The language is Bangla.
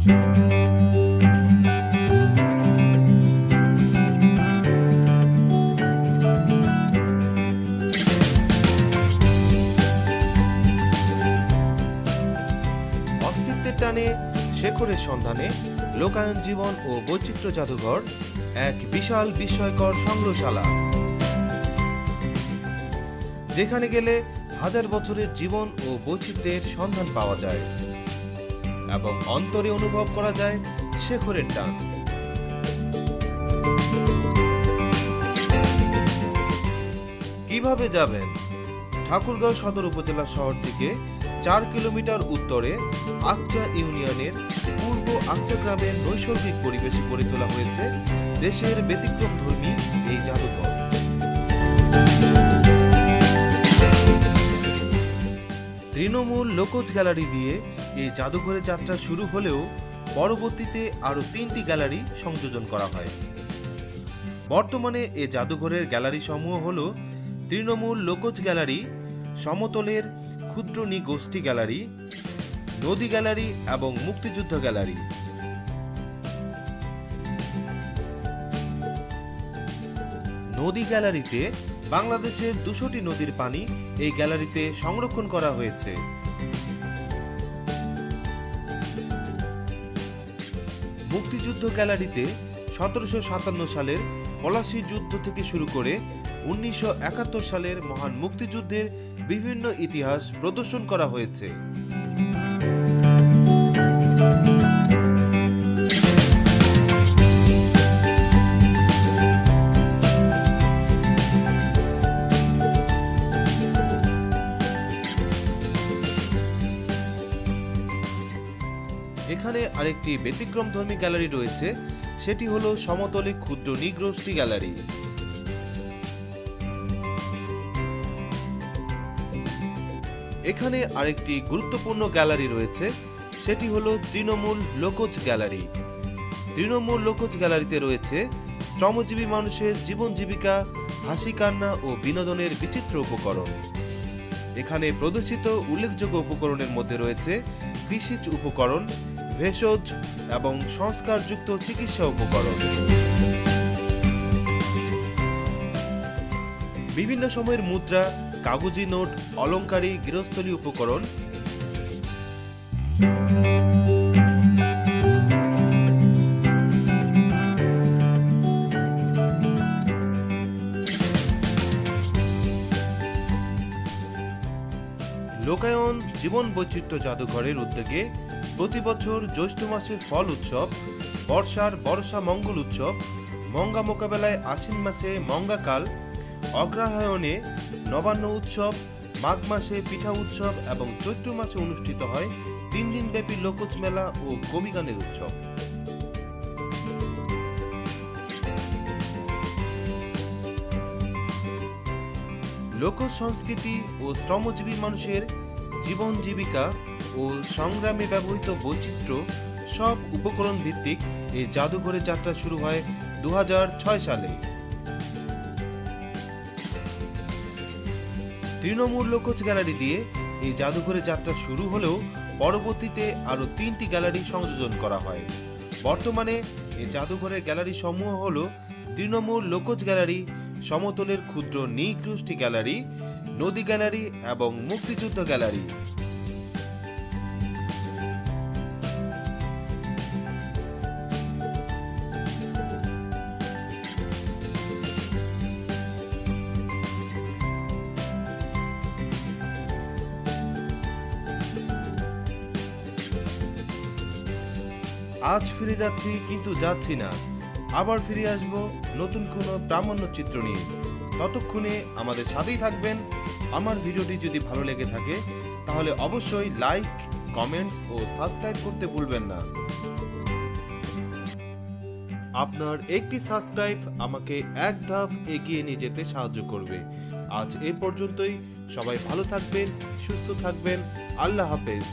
অস্তিত্বের টানে, শেখরের সন্ধানে, লোকায়ন জীবন ও বৈচিত্র্য জাদুঘর, এক বিশাল বিস্ময়কর সংগ্রহশালা। যেখানে গেলে হাজার বছরের জীবন ও বৈচিত্র্যের সন্ধান পাওয়া যায়। এবং অন্তরে অনুভব করা যায় শেখরের টান। কীভাবে যাবেন? ঠাকুরগাঁও সদর উপজেলা শহর থেকে চার কিলোমিটার উত্তরে আকচা ইউনিয়নের পূর্ব আকচা গ্রামের নৈসর্গিক পরিবেশে গড়ে তোলা হয়েছে দেশের ব্যতিক্রম ধর্মী এই জাদুঘর। তৃণমূল লোকজ গ্যালারি দিয়ে এই জাদুঘরের যাত্রা শুরু হলেও পরবর্তীতে আরও তিনটি গ্যালারি সংযোজন করা হয়। বর্তমানে এ জাদুঘরের গ্যালারি সমূহ হল তৃণমূল লোকজ গ্যালারি, সমতলের ক্ষুদ্র নিগোষ্ঠী গ্যালারি, নদী গ্যালারি এবং মুক্তিযুদ্ধ গ্যালারি। নদী গ্যালারিতে বাংলাদেশের দুশোটি নদীর পানি এই গ্যালারিতে সংরক্ষণ করা হয়েছে। মুক্তিযুদ্ধ গ্যালারিতে সতেরোশো সাতান্ন সালের পলাশী যুদ্ধ থেকে শুরু করে উনিশশো একাত্তর সালের মহান মুক্তিযুদ্ধের বিভিন্ন ইতিহাস প্রদর্শন করা হয়েছে। এখানে আরেকটি ব্যতিক্রমধর্মী গ্যালারি রয়েছে, সেটি হলো সমতলে ক্ষুদ্র নিগ্রোষ্ঠী গ্যালারি। এখানে আরেকটি গুরুত্বপূর্ণ গ্যালারি রয়েছে, সেটি হলো তৃণমূল লোকজ গ্যালারি। তৃণমূল লোকজ গ্যালারিতে রয়েছে শ্রমজীবী মানুষের জীবন জীবিকা, হাসি কান্না ও বিনোদনের বিচিত্র উপকরণ। এখানে প্রদর্শিত উল্লেখযোগ্য উপকরণের মধ্যে রয়েছে কৃষিজ উপকরণ ভেষজ এবং সংস্কারযুক্ত চিকিৎসা উপকরণ। বিভিন্ন সময়ের মুদ্রা, কাগজি নোট, অলংকারী গৃহস্থলী উপকরণ। লোকায়ন জীবন বৈচিত্র্য জাদুঘরের উদ্যোগে প্রতি বছর জ্যৈষ্ঠ মাসে ফল উৎসব, বর্ষার বর্ষা মঙ্গল উৎসব, মঙ্গা মোকাবেলায় আশ্বিন মাসে মঙ্গাকাল অগ্রহায়ণে নবান্ন উৎসব, মাঘ মাসে পিঠা উৎসব এবং চৈত্র মাসে অনুষ্ঠিত হয় তিন দিনব্যাপী লোকজ মেলা ও কবিগানের উৎসব। লোক সংস্কৃতি ও শ্রমজীবী মানুষের জীবন জীবিকা ও সংগ্রামে ব্যবহৃত বৈচিত্র্য সব উপকরণ ভিত্তিক এই জাদুঘরের যাত্রা শুরু হয় দু সালে। তৃণমূল লোকজ গ্যালারি দিয়ে এই জাদুঘরের যাত্রা শুরু হলেও পরবর্তীতে আরও তিনটি গ্যালারি সংযোজন করা হয়। বর্তমানে এই জাদুঘরের গ্যালারি সমূহ হল তৃণমূল লোকজ গ্যালারি, সমতলের ক্ষুদ্র নিকৃষ্টি গ্যালারি নদী গ্যালারি এবং মুক্তিযুদ্ধ গ্যালারি। আজ ফিরে যাচ্ছি, কিন্তু যাচ্ছি না। আবার ফিরে আসব নতুন কোনো প্রামাণ্য চিত্র নিয়ে। ততক্ষণে আমাদের সাথেই থাকবেন। আমার ভিডিওটি যদি ভালো লেগে থাকে, তাহলে অবশ্যই লাইক কমেন্টস ও সাবস্ক্রাইব করতে ভুলবেন না। আপনার একটি সাবস্ক্রাইব আমাকে এক ধাপ এগিয়ে নিয়ে যেতে সাহায্য করবে। আজ এ পর্যন্তই। সবাই ভালো থাকবেন, সুস্থ থাকবেন। আল্লাহ হাফেজ।